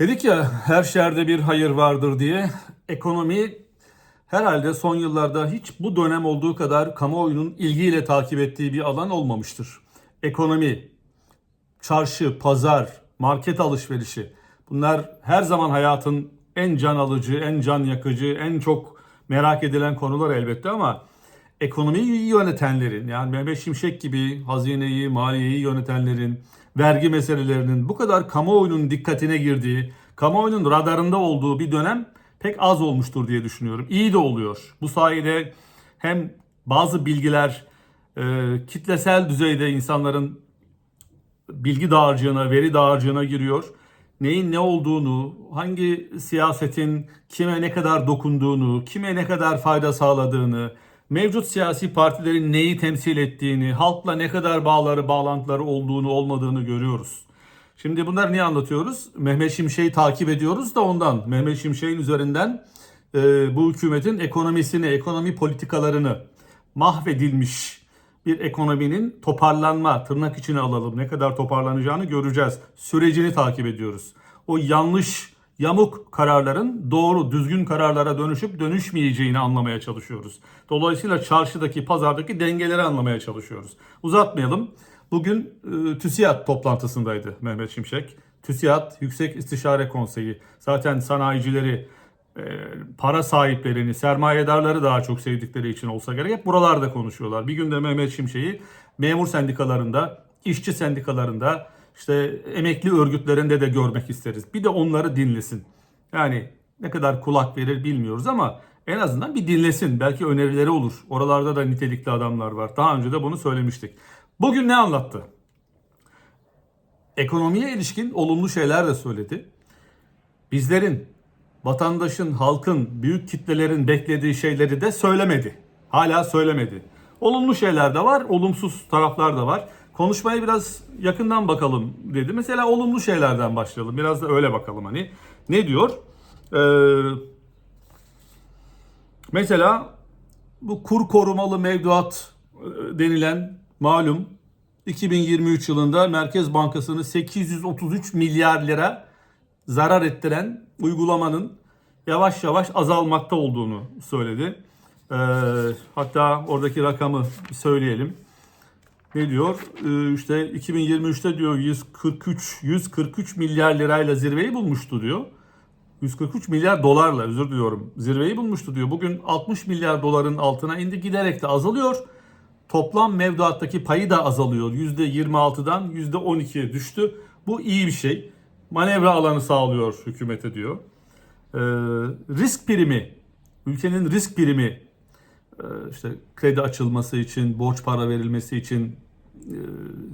Dedik ya her şerde bir hayır vardır diye ekonomi herhalde son yıllarda hiç bu dönem olduğu kadar kamuoyunun ilgiyle takip ettiği bir alan olmamıştır. Ekonomi, çarşı, pazar, market alışverişi bunlar her zaman hayatın en can alıcı, en can yakıcı, en çok merak edilen konular elbette ama ekonomiyi iyi yönetenlerin yani Mehmet Şimşek gibi hazineyi, maliyeyi yönetenlerin, vergi meselelerinin bu kadar kamuoyunun dikkatine girdiği, kamuoyunun radarında olduğu bir dönem pek az olmuştur diye düşünüyorum. İyi de oluyor. Bu sayede hem bazı bilgiler e, kitlesel düzeyde insanların bilgi dağarcığına, veri dağarcığına giriyor. Neyin ne olduğunu, hangi siyasetin kime ne kadar dokunduğunu, kime ne kadar fayda sağladığını, mevcut siyasi partilerin neyi temsil ettiğini, halkla ne kadar bağları, bağlantıları olduğunu, olmadığını görüyoruz. Şimdi bunları niye anlatıyoruz? Mehmet Şimşek'i takip ediyoruz da ondan. Mehmet Şimşek'in üzerinden e, bu hükümetin ekonomisini, ekonomi politikalarını mahvedilmiş bir ekonominin toparlanma, tırnak içine alalım ne kadar toparlanacağını göreceğiz. Sürecini takip ediyoruz. O yanlış, yamuk kararların doğru, düzgün kararlara dönüşüp dönüşmeyeceğini anlamaya çalışıyoruz. Dolayısıyla çarşıdaki, pazardaki dengeleri anlamaya çalışıyoruz. Uzatmayalım. Bugün e, TÜSİAD toplantısındaydı Mehmet Şimşek. TÜSİAD Yüksek İstişare Konseyi. Zaten sanayicileri, e, para sahiplerini, sermayedarları daha çok sevdikleri için olsa gerek hep buralarda konuşuyorlar. Bir günde Mehmet Şimşek'i memur sendikalarında, işçi sendikalarında, işte emekli örgütlerinde de görmek isteriz. Bir de onları dinlesin. Yani ne kadar kulak verir bilmiyoruz ama en azından bir dinlesin. Belki önerileri olur. Oralarda da nitelikli adamlar var. Daha önce de bunu söylemiştik. Bugün ne anlattı? Ekonomiye ilişkin olumlu şeyler de söyledi. Bizlerin, vatandaşın, halkın, büyük kitlelerin beklediği şeyleri de söylemedi. Hala söylemedi. Olumlu şeyler de var, olumsuz taraflar da var. Konuşmaya biraz yakından bakalım dedi. Mesela olumlu şeylerden başlayalım. Biraz da öyle bakalım hani. Ne diyor? Ee, mesela bu kur korumalı mevduat e, denilen malum 2023 yılında Merkez Bankası'nı 833 milyar lira zarar ettiren uygulamanın yavaş yavaş azalmakta olduğunu söyledi. Ee, hatta oradaki rakamı söyleyelim. Ne diyor? Ee, işte 2023'te diyor 143 143 milyar lirayla zirveyi bulmuştu diyor. 143 milyar dolarla özür diliyorum. Zirveyi bulmuştu diyor. Bugün 60 milyar doların altına indi giderek de azalıyor. Toplam mevduattaki payı da azalıyor. %26'dan %12'ye düştü. Bu iyi bir şey. Manevra alanı sağlıyor hükümete diyor. Ee, risk primi, ülkenin risk primi işte kredi açılması için, borç para verilmesi için e,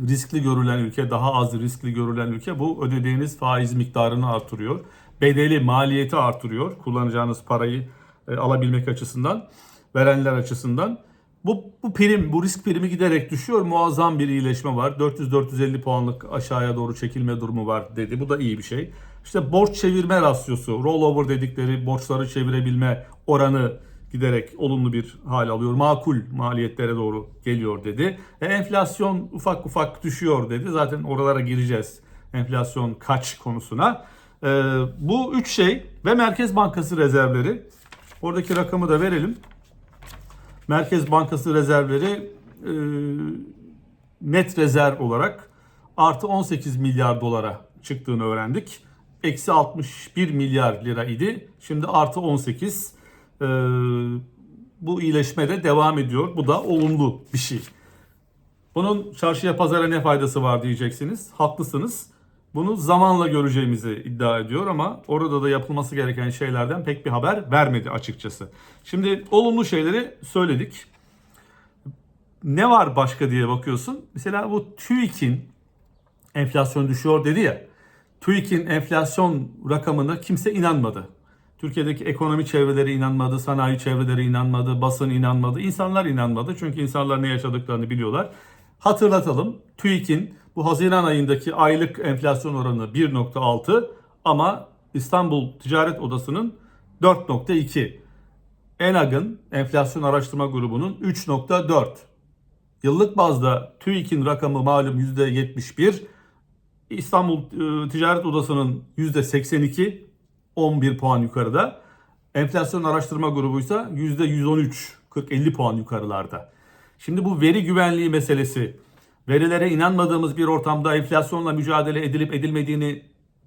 riskli görülen ülke, daha az riskli görülen ülke bu ödediğiniz faiz miktarını artırıyor. Bedeli, maliyeti artırıyor kullanacağınız parayı e, alabilmek açısından, verenler açısından. Bu, bu prim, bu risk primi giderek düşüyor. Muazzam bir iyileşme var. 400-450 puanlık aşağıya doğru çekilme durumu var dedi. Bu da iyi bir şey. İşte borç çevirme rasyosu, rollover dedikleri borçları çevirebilme oranı giderek olumlu bir hal alıyor. Makul maliyetlere doğru geliyor dedi. E, enflasyon ufak ufak düşüyor dedi. Zaten oralara gireceğiz. Enflasyon kaç konusuna. E, bu üç şey ve Merkez Bankası rezervleri. Oradaki rakamı da verelim. Merkez Bankası rezervleri e, net rezerv olarak artı 18 milyar dolara çıktığını öğrendik. Eksi 61 milyar lira idi. Şimdi artı 18. E, bu iyileşme de devam ediyor. Bu da olumlu bir şey. Bunun çarşıya pazara ne faydası var diyeceksiniz. Haklısınız. Bunu zamanla göreceğimizi iddia ediyor ama orada da yapılması gereken şeylerden pek bir haber vermedi açıkçası. Şimdi olumlu şeyleri söyledik. Ne var başka diye bakıyorsun. Mesela bu TÜİK'in enflasyon düşüyor dedi ya. TÜİK'in enflasyon rakamına kimse inanmadı. Türkiye'deki ekonomi çevreleri inanmadı, sanayi çevreleri inanmadı, basın inanmadı, insanlar inanmadı. Çünkü insanlar ne yaşadıklarını biliyorlar. Hatırlatalım. TÜİK'in bu Haziran ayındaki aylık enflasyon oranı 1.6 ama İstanbul Ticaret Odası'nın 4.2. ENAG'ın enflasyon araştırma grubunun 3.4. Yıllık bazda TÜİK'in rakamı malum %71. İstanbul e, Ticaret Odası'nın %82 11 puan yukarıda. Enflasyon araştırma grubuysa %113 40-50 puan yukarılarda. Şimdi bu veri güvenliği meselesi verilere inanmadığımız bir ortamda enflasyonla mücadele edilip edilmediğini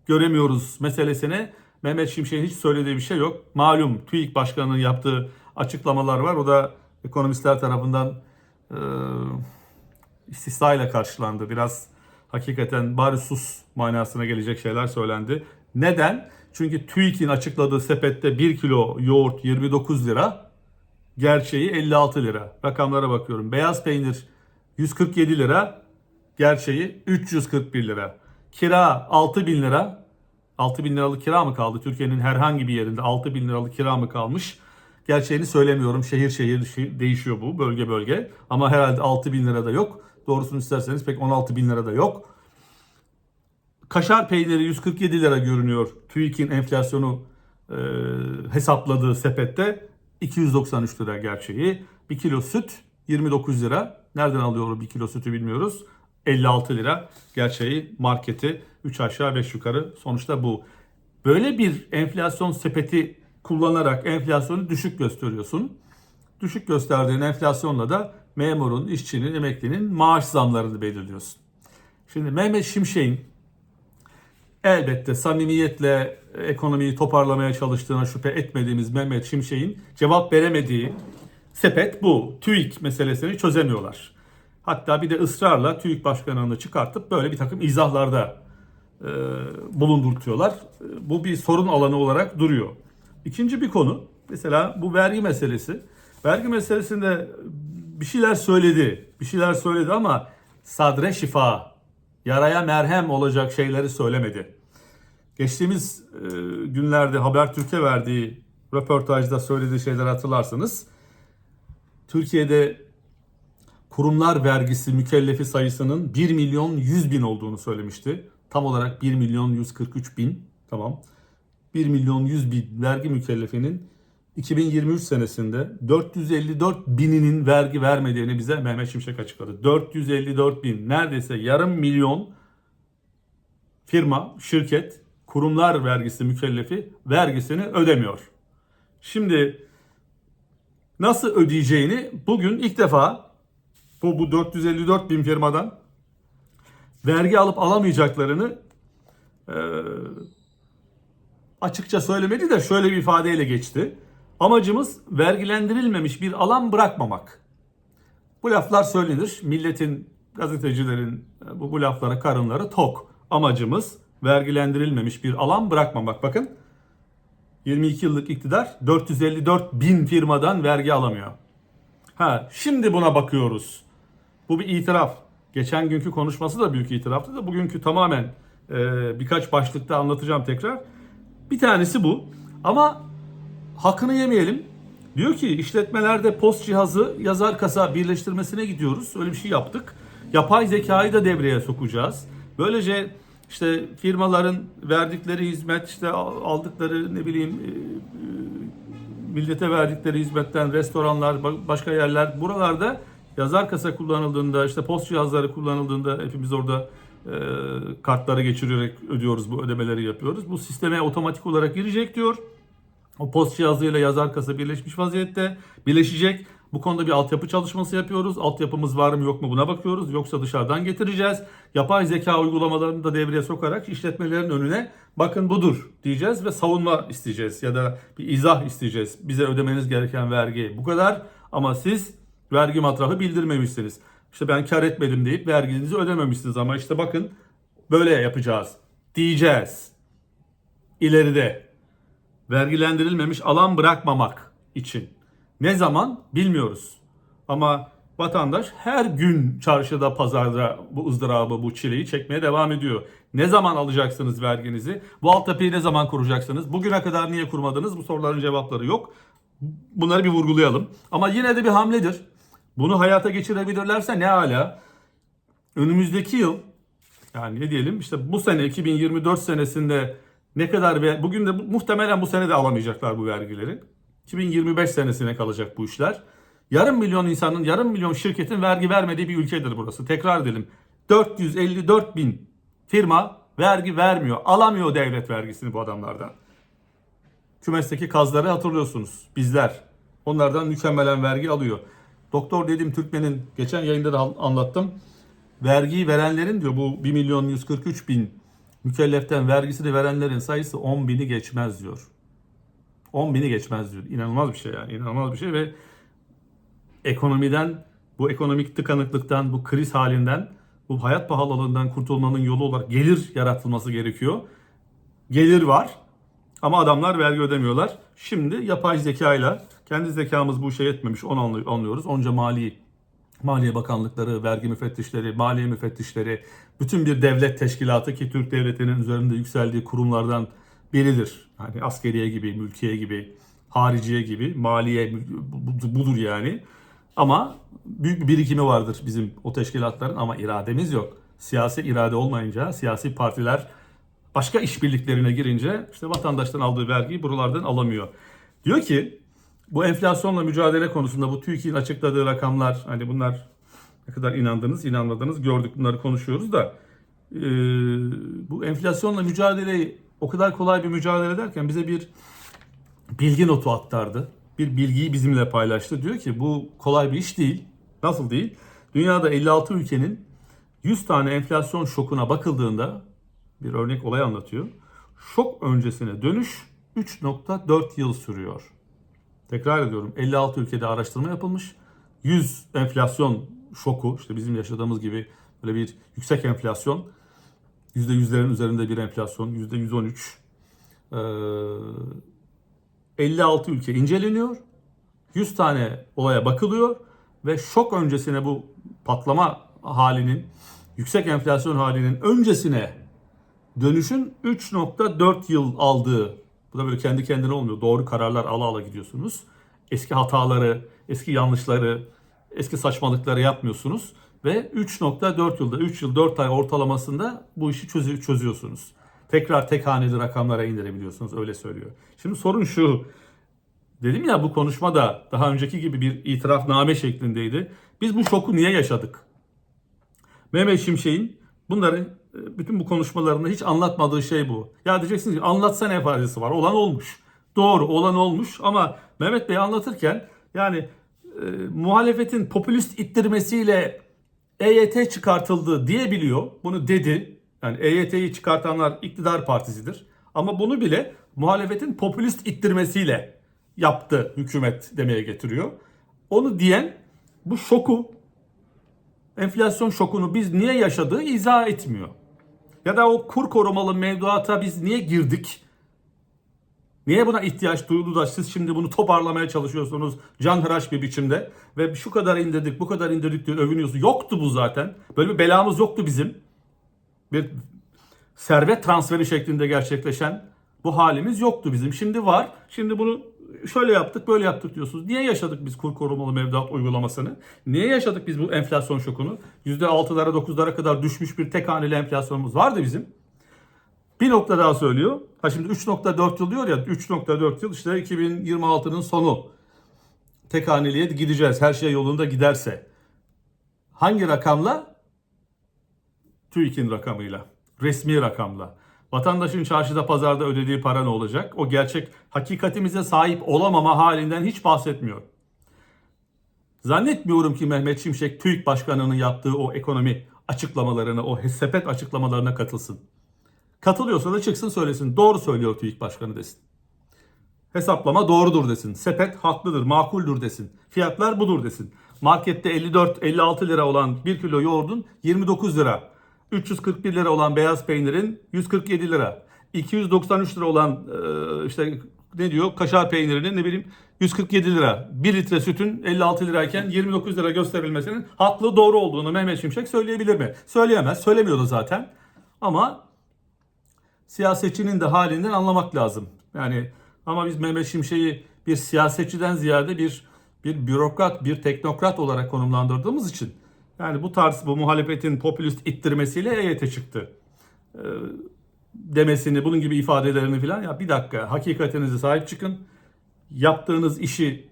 göremiyoruz meselesine Mehmet Şimşek'in hiç söylediği bir şey yok. Malum TÜİK Başkanı'nın yaptığı açıklamalar var. O da ekonomistler tarafından e, istisnayla karşılandı. Biraz hakikaten bari sus manasına gelecek şeyler söylendi. Neden? Çünkü TÜİK'in açıkladığı sepette 1 kilo yoğurt 29 lira, gerçeği 56 lira. Rakamlara bakıyorum. Beyaz peynir 147 lira, gerçeği 341 lira. Kira 6 bin lira. 6 bin liralık kira mı kaldı? Türkiye'nin herhangi bir yerinde 6 bin liralık kira mı kalmış? Gerçeğini söylemiyorum. Şehir şehir değişiyor bu bölge bölge. Ama herhalde 6 bin lira da yok. Doğrusunu isterseniz pek 16 bin lira da yok. Kaşar peyniri 147 lira görünüyor. TÜİK'in enflasyonu e, hesapladığı sepette 293 lira gerçeği. 1 kilo süt 29 lira. Nereden alıyor o 1 kilo sütü bilmiyoruz. 56 lira gerçeği marketi 3 aşağı 5 yukarı sonuçta bu. Böyle bir enflasyon sepeti kullanarak enflasyonu düşük gösteriyorsun. Düşük gösterdiğin enflasyonla da memurun, işçinin, emeklinin maaş zamlarını belirliyorsun. Şimdi Mehmet Şimşek'in elbette samimiyetle ekonomiyi toparlamaya çalıştığına şüphe etmediğimiz Mehmet Şimşek'in cevap veremediği sepet bu. TÜİK meselesini çözemiyorlar. Hatta bir de ısrarla TÜİK başkanını çıkartıp böyle bir takım izahlarda e, bulundurtuyorlar. Bu bir sorun alanı olarak duruyor. İkinci bir konu mesela bu vergi meselesi. Vergi meselesinde bir şeyler söyledi. Bir şeyler söyledi ama sadre şifa, yaraya merhem olacak şeyleri söylemedi. Geçtiğimiz e, günlerde Habertürk'e verdiği röportajda söylediği şeyler hatırlarsanız Türkiye'de kurumlar vergisi mükellefi sayısının 1 milyon 100 bin olduğunu söylemişti. Tam olarak 1 milyon 143 bin. Tamam. 1 milyon 100 bin vergi mükellefinin 2023 senesinde 454 bininin vergi vermediğini bize Mehmet Şimşek açıkladı. 454 bin neredeyse yarım milyon firma, şirket, kurumlar vergisi mükellefi vergisini ödemiyor. Şimdi nasıl ödeyeceğini bugün ilk defa bu, bu 454 bin firmadan vergi alıp alamayacaklarını e, açıkça söylemedi de şöyle bir ifadeyle geçti. Amacımız vergilendirilmemiş bir alan bırakmamak. Bu laflar söylenir. Milletin, gazetecilerin bu, bu laflara karınları tok. Amacımız vergilendirilmemiş bir alan bırakmamak. Bakın 22 yıllık iktidar 454 bin firmadan vergi alamıyor. Ha, şimdi buna bakıyoruz. Bu bir itiraf. Geçen günkü konuşması da büyük itiraftı da bugünkü tamamen e, birkaç başlıkta anlatacağım tekrar. Bir tanesi bu. Ama hakkını yemeyelim. Diyor ki işletmelerde post cihazı yazar kasa birleştirmesine gidiyoruz. Öyle bir şey yaptık. Yapay zekayı da devreye sokacağız. Böylece işte firmaların verdikleri hizmet, işte aldıkları ne bileyim e, e, millete verdikleri hizmetten restoranlar, başka yerler buralarda yazar kasa kullanıldığında, işte post cihazları kullanıldığında hepimiz orada e, kartları geçirerek ödüyoruz bu ödemeleri yapıyoruz. Bu sisteme otomatik olarak girecek diyor. O post cihazıyla yazar kasa birleşmiş vaziyette. Birleşecek. Bu konuda bir altyapı çalışması yapıyoruz. Altyapımız var mı yok mu buna bakıyoruz. Yoksa dışarıdan getireceğiz. Yapay zeka uygulamalarını da devreye sokarak işletmelerin önüne bakın budur diyeceğiz ve savunma isteyeceğiz ya da bir izah isteyeceğiz. Bize ödemeniz gereken vergi bu kadar ama siz vergi matrahı bildirmemişsiniz. İşte ben kar etmedim deyip verginizi ödememişsiniz ama işte bakın böyle yapacağız diyeceğiz. İleride vergilendirilmemiş alan bırakmamak için. Ne zaman bilmiyoruz. Ama vatandaş her gün çarşıda, pazarda bu ızdırabı, bu çileyi çekmeye devam ediyor. Ne zaman alacaksınız verginizi? Bu altyapıyı ne zaman kuracaksınız? Bugüne kadar niye kurmadınız? Bu soruların cevapları yok. Bunları bir vurgulayalım. Ama yine de bir hamledir. Bunu hayata geçirebilirlerse ne hala? Önümüzdeki yıl yani ne diyelim işte bu sene 2024 senesinde ne kadar ve bugün de muhtemelen bu sene de alamayacaklar bu vergileri. 2025 senesine kalacak bu işler. Yarım milyon insanın, yarım milyon şirketin vergi vermediği bir ülkedir burası. Tekrar edelim. 454 bin firma vergi vermiyor. Alamıyor devlet vergisini bu adamlardan. Kümesteki kazları hatırlıyorsunuz. Bizler. Onlardan mükemmelen vergi alıyor. Doktor Dedim Türkmen'in geçen yayında da anlattım. Vergiyi verenlerin diyor bu 1 milyon 143 bin mükelleften vergisini verenlerin sayısı 10 bini geçmez diyor. 10 bini geçmez diyor. İnanılmaz bir şey yani. İnanılmaz bir şey ve ekonomiden, bu ekonomik tıkanıklıktan, bu kriz halinden, bu hayat pahalılığından kurtulmanın yolu olarak gelir yaratılması gerekiyor. Gelir var ama adamlar vergi ödemiyorlar. Şimdi yapay zekayla kendi zekamız bu işe yetmemiş onu anlı- anlıyoruz. Onca mali Maliye Bakanlıkları, vergi müfettişleri, maliye müfettişleri, bütün bir devlet teşkilatı ki Türk devletinin üzerinde yükseldiği kurumlardan biridir. Hani askeriye gibi, mülkiye gibi, hariciye gibi, maliye bu- budur yani. Ama büyük bir birikimi vardır bizim o teşkilatların ama irademiz yok. Siyasi irade olmayınca siyasi partiler başka işbirliklerine girince işte vatandaştan aldığı vergiyi buralardan alamıyor. Diyor ki bu enflasyonla mücadele konusunda bu TÜİK'in açıkladığı rakamlar hani bunlar ne kadar inandınız inanmadınız gördük bunları konuşuyoruz da e, bu enflasyonla mücadeleyi o kadar kolay bir mücadele ederken bize bir bilgi notu aktardı. Bir bilgiyi bizimle paylaştı. Diyor ki bu kolay bir iş değil. Nasıl değil? Dünyada 56 ülkenin 100 tane enflasyon şokuna bakıldığında bir örnek olay anlatıyor. Şok öncesine dönüş 3.4 yıl sürüyor. Tekrar ediyorum 56 ülkede araştırma yapılmış. 100 enflasyon şoku işte bizim yaşadığımız gibi böyle bir yüksek enflasyon %100'lerin üzerinde bir enflasyon %113 ee, 56 ülke inceleniyor. 100 tane olaya bakılıyor ve şok öncesine bu patlama halinin yüksek enflasyon halinin öncesine dönüşün 3.4 yıl aldığı bu da böyle kendi kendine olmuyor. Doğru kararlar ala ala gidiyorsunuz. Eski hataları, eski yanlışları, eski saçmalıkları yapmıyorsunuz. Ve 3.4 yılda, 3 yıl 4 ay ortalamasında bu işi çözü- çözüyorsunuz. Tekrar tek haneli rakamlara indirebiliyorsunuz öyle söylüyor. Şimdi sorun şu. Dedim ya bu konuşma da daha önceki gibi bir itirafname şeklindeydi. Biz bu şoku niye yaşadık? Mehmet Şimşek'in bunları bütün bu konuşmalarında hiç anlatmadığı şey bu. Ya diyeceksiniz ki anlatsa ne faydası var? Olan olmuş. Doğru olan olmuş ama Mehmet Bey anlatırken yani e, muhalefetin popülist ittirmesiyle EYT çıkartıldı diyebiliyor. Bunu dedi. Yani EYT'yi çıkartanlar iktidar partisidir. Ama bunu bile muhalefetin popülist ittirmesiyle yaptı hükümet demeye getiriyor. Onu diyen bu şoku enflasyon şokunu biz niye yaşadığı izah etmiyor. Ya da o kur korumalı mevduata biz niye girdik? Niye buna ihtiyaç duyuldu da siz şimdi bunu toparlamaya çalışıyorsunuz canhıraş bir biçimde ve şu kadar indirdik bu kadar indirdik diye övünüyorsunuz. Yoktu bu zaten. Böyle bir belamız yoktu bizim. Bir servet transferi şeklinde gerçekleşen bu halimiz yoktu bizim. Şimdi var. Şimdi bunu şöyle yaptık böyle yaptık diyorsunuz. Niye yaşadık biz kur korumalı mevduat uygulamasını? Niye yaşadık biz bu enflasyon şokunu? %6'lara 9'lara kadar düşmüş bir tek haneli enflasyonumuz vardı bizim. Bir nokta daha söylüyor. Ha şimdi 3.4 yıl diyor ya 3.4 yıl işte 2026'nın sonu. Tek haneliye gideceğiz. Her şey yolunda giderse. Hangi rakamla? TÜİK'in rakamıyla. Resmi rakamla. Vatandaşın çarşıda pazarda ödediği para ne olacak? O gerçek hakikatimize sahip olamama halinden hiç bahsetmiyor. Zannetmiyorum ki Mehmet Şimşek TÜİK Başkanı'nın yaptığı o ekonomi açıklamalarına, o sepet açıklamalarına katılsın. Katılıyorsa da çıksın söylesin. Doğru söylüyor TÜİK Başkanı desin. Hesaplama doğrudur desin. Sepet haklıdır, makuldür desin. Fiyatlar budur desin. Markette 54-56 lira olan 1 kilo yoğurdun 29 lira. 341 lira olan beyaz peynirin 147 lira. 293 lira olan e, işte ne diyor kaşar peynirinin ne bileyim 147 lira. 1 litre sütün 56 lirayken 29 lira gösterilmesinin haklı doğru olduğunu Mehmet Şimşek söyleyebilir mi? Söyleyemez. Söylemiyordu zaten. Ama siyasetçinin de halinden anlamak lazım. Yani ama biz Mehmet Şimşek'i bir siyasetçiden ziyade bir bir bürokrat, bir teknokrat olarak konumlandırdığımız için yani bu tarz bu muhalefetin popülist ittirmesiyle EYT çıktı. Ee, demesini, bunun gibi ifadelerini filan ya bir dakika hakikatinize sahip çıkın. Yaptığınız işi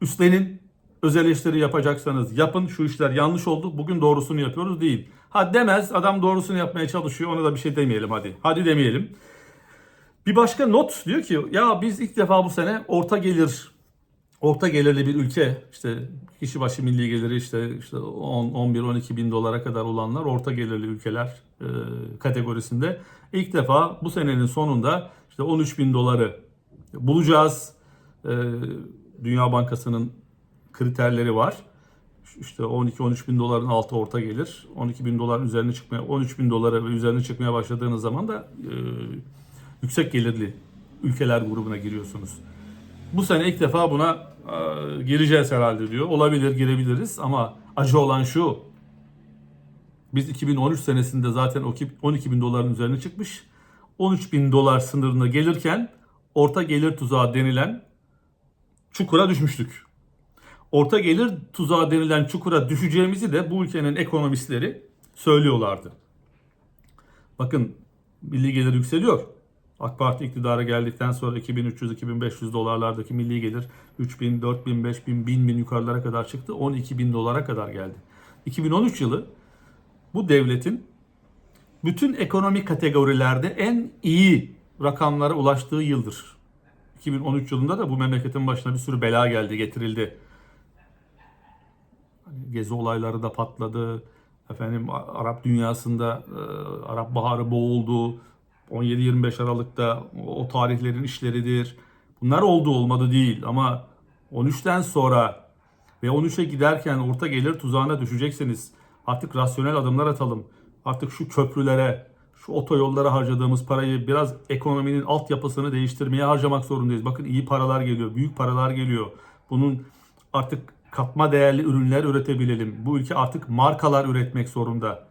üstlenin. Öz eleştiri yapacaksanız yapın. Şu işler yanlış oldu. Bugün doğrusunu yapıyoruz değil. Ha demez adam doğrusunu yapmaya çalışıyor ona da bir şey demeyelim hadi. Hadi demeyelim. Bir başka not diyor ki ya biz ilk defa bu sene orta gelir orta gelirli bir ülke işte kişi başı milli geliri işte işte 10 11 12 bin dolara kadar olanlar orta gelirli ülkeler e, kategorisinde ilk defa bu senenin sonunda işte 13 bin doları bulacağız. E, Dünya Bankası'nın kriterleri var. İşte 12-13 bin doların altı orta gelir. 12 bin doların üzerine çıkmaya, 13 bin dolara ve üzerine çıkmaya başladığınız zaman da e, yüksek gelirli ülkeler grubuna giriyorsunuz. Bu sene ilk defa buna e, gireceğiz herhalde diyor. Olabilir girebiliriz ama acı olan şu. Biz 2013 senesinde zaten o ki- 12 bin doların üzerine çıkmış. 13 bin dolar sınırına gelirken orta gelir tuzağı denilen çukura düşmüştük. Orta gelir tuzağı denilen çukura düşeceğimizi de bu ülkenin ekonomistleri söylüyorlardı. Bakın milli gelir yükseliyor. AK Parti iktidara geldikten sonra 2300-2500 dolarlardaki milli gelir 3000, 4000, 5000, 1000 bin yukarılara kadar çıktı. 12 bin dolara kadar geldi. 2013 yılı bu devletin bütün ekonomik kategorilerde en iyi rakamlara ulaştığı yıldır. 2013 yılında da bu memleketin başına bir sürü bela geldi, getirildi. Hani Gezi olayları da patladı. Efendim Arap dünyasında e, Arap Baharı boğuldu. 17-25 Aralık'ta o tarihlerin işleridir. Bunlar oldu olmadı değil ama 13'ten sonra ve 13'e giderken orta gelir tuzağına düşecekseniz artık rasyonel adımlar atalım. Artık şu köprülere, şu otoyollara harcadığımız parayı biraz ekonominin altyapısını değiştirmeye harcamak zorundayız. Bakın iyi paralar geliyor, büyük paralar geliyor. Bunun artık katma değerli ürünler üretebilelim. Bu ülke artık markalar üretmek zorunda.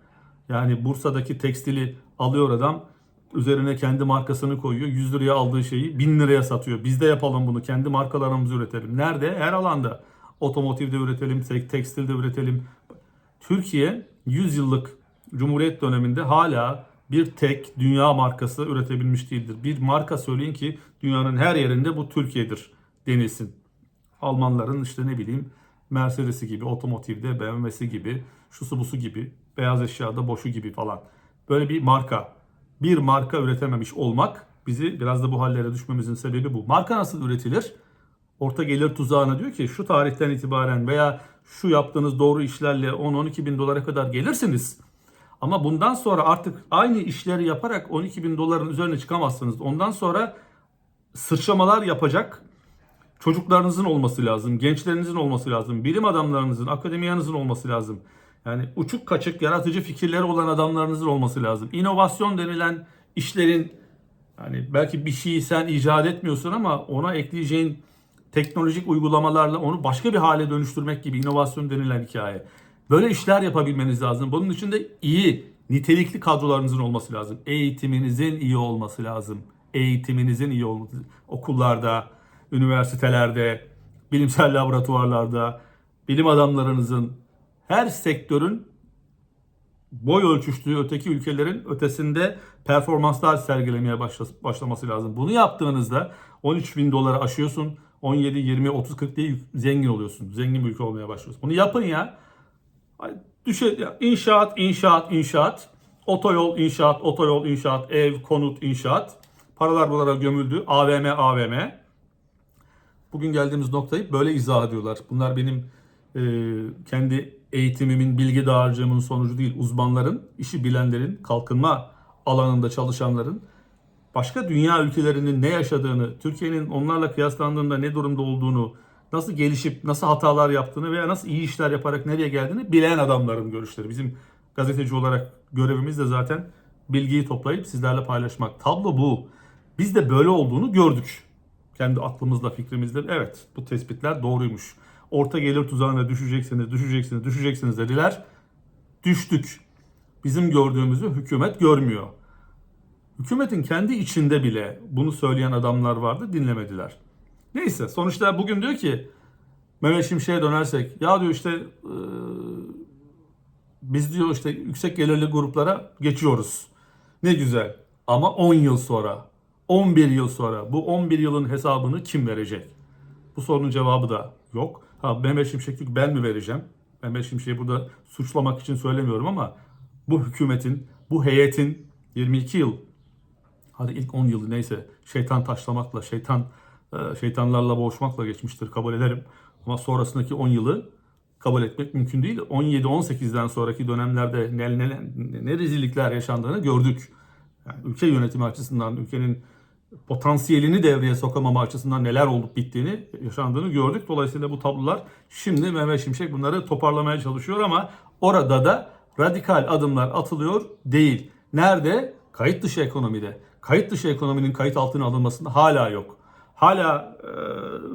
Yani Bursa'daki tekstili alıyor adam, üzerine kendi markasını koyuyor. 100 liraya aldığı şeyi 1000 liraya satıyor. Biz de yapalım bunu. Kendi markalarımızı üretelim. Nerede? Her alanda. Otomotivde üretelim, tek- tekstilde üretelim. Türkiye 100 yıllık Cumhuriyet döneminde hala bir tek dünya markası üretebilmiş değildir. Bir marka söyleyin ki dünyanın her yerinde bu Türkiye'dir denilsin. Almanların işte ne bileyim Mercedes'i gibi, otomotivde BMW'si gibi, şusu busu gibi, beyaz eşyada boşu gibi falan. Böyle bir marka. Bir marka üretememiş olmak bizi biraz da bu hallere düşmemizin sebebi bu. Marka nasıl üretilir? Orta gelir tuzağına diyor ki şu tarihten itibaren veya şu yaptığınız doğru işlerle 10-12 bin dolara kadar gelirsiniz. Ama bundan sonra artık aynı işleri yaparak 12 bin doların üzerine çıkamazsınız. Ondan sonra sıçramalar yapacak çocuklarınızın olması lazım, gençlerinizin olması lazım, bilim adamlarınızın, akademiyanızın olması lazım. Yani uçuk kaçık yaratıcı fikirleri olan adamlarınızın olması lazım. İnovasyon denilen işlerin yani belki bir şeyi sen icat etmiyorsun ama ona ekleyeceğin teknolojik uygulamalarla onu başka bir hale dönüştürmek gibi inovasyon denilen hikaye. Böyle işler yapabilmeniz lazım. Bunun için de iyi, nitelikli kadrolarınızın olması lazım. Eğitiminizin iyi olması lazım. Eğitiminizin iyi olması okullarda, üniversitelerde, bilimsel laboratuvarlarda, bilim adamlarınızın her sektörün boy ölçüştüğü öteki ülkelerin ötesinde performanslar sergilemeye başla- başlaması lazım. Bunu yaptığınızda 13 bin doları aşıyorsun. 17, 20, 30, 40 diye zengin oluyorsun. Zengin bir ülke olmaya başlıyorsun. Bunu yapın ya. Düşe, inşaat, inşaat, inşaat. Otoyol, inşaat, otoyol, inşaat, ev, konut, inşaat. Paralar buralara gömüldü. AVM, AVM. Bugün geldiğimiz noktayı böyle izah ediyorlar. Bunlar benim e, kendi eğitimimin, bilgi dağarcığımın sonucu değil. Uzmanların, işi bilenlerin, kalkınma alanında çalışanların başka dünya ülkelerinin ne yaşadığını, Türkiye'nin onlarla kıyaslandığında ne durumda olduğunu, nasıl gelişip, nasıl hatalar yaptığını veya nasıl iyi işler yaparak nereye geldiğini bilen adamların görüşleri. Bizim gazeteci olarak görevimiz de zaten bilgiyi toplayıp sizlerle paylaşmak. Tablo bu. Biz de böyle olduğunu gördük. Kendi aklımızla, fikrimizle evet bu tespitler doğruymuş. Orta gelir tuzağına düşeceksiniz, düşeceksiniz, düşeceksiniz dediler. Düştük. Bizim gördüğümüzü hükümet görmüyor. Hükümetin kendi içinde bile bunu söyleyen adamlar vardı dinlemediler. Neyse sonuçta bugün diyor ki Mehmet Şimşek'e dönersek ya diyor işte eee, biz diyor işte yüksek gelirli gruplara geçiyoruz. Ne güzel ama 10 yıl sonra 11 yıl sonra bu 11 yılın hesabını kim verecek? Bu sorunun cevabı da yok. Ha Mehmet Şimşek diyor ki ben mi vereceğim? Mehmet Şimşek'i burada suçlamak için söylemiyorum ama bu hükümetin, bu heyetin 22 yıl hadi ilk 10 yılı neyse şeytan taşlamakla, şeytan e, şeytanlarla boğuşmakla geçmiştir kabul ederim. Ama sonrasındaki 10 yılı kabul etmek mümkün değil. 17-18'den sonraki dönemlerde ne, ne, ne rezillikler yaşandığını gördük. Yani ülke yönetimi açısından, ülkenin potansiyelini devreye sokamama açısından neler olup bittiğini, yaşandığını gördük. Dolayısıyla bu tablolar şimdi Mehmet Şimşek bunları toparlamaya çalışıyor ama orada da radikal adımlar atılıyor değil. Nerede? Kayıt dışı ekonomide. Kayıt dışı ekonominin kayıt altına alınmasında hala yok. Hala e,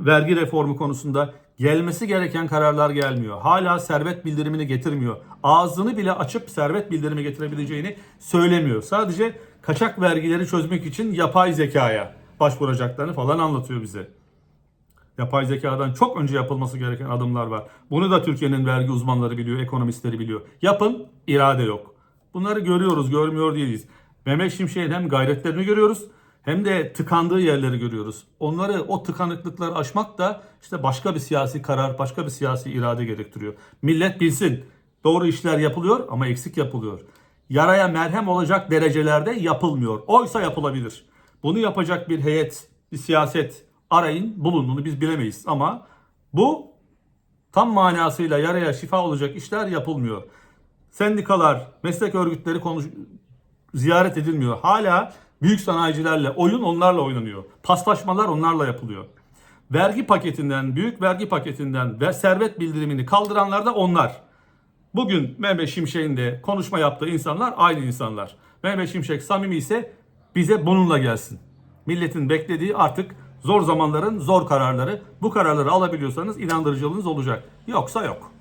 vergi reformu konusunda gelmesi gereken kararlar gelmiyor. Hala servet bildirimini getirmiyor. Ağzını bile açıp servet bildirimi getirebileceğini söylemiyor. Sadece kaçak vergileri çözmek için yapay zekaya başvuracaklarını falan anlatıyor bize. Yapay zekadan çok önce yapılması gereken adımlar var. Bunu da Türkiye'nin vergi uzmanları biliyor, ekonomistleri biliyor. Yapın, irade yok. Bunları görüyoruz, görmüyor değiliz. Mehmet Şimşek'in hem gayretlerini görüyoruz hem de tıkandığı yerleri görüyoruz. Onları, o tıkanıklıkları aşmak da işte başka bir siyasi karar, başka bir siyasi irade gerektiriyor. Millet bilsin, doğru işler yapılıyor ama eksik yapılıyor. Yaraya merhem olacak derecelerde yapılmıyor. Oysa yapılabilir. Bunu yapacak bir heyet, bir siyaset arayın, bulun. Bunu biz bilemeyiz ama bu tam manasıyla yaraya şifa olacak işler yapılmıyor. Sendikalar, meslek örgütleri konuş ziyaret edilmiyor. Hala büyük sanayicilerle oyun onlarla oynanıyor. Paslaşmalar onlarla yapılıyor. Vergi paketinden, büyük vergi paketinden ve servet bildirimini kaldıranlar da onlar. Bugün Mehmet Şimşek'in de konuşma yaptığı insanlar aynı insanlar. Mehmet Şimşek samimi ise bize bununla gelsin. Milletin beklediği artık zor zamanların zor kararları. Bu kararları alabiliyorsanız inandırıcılığınız olacak. Yoksa yok.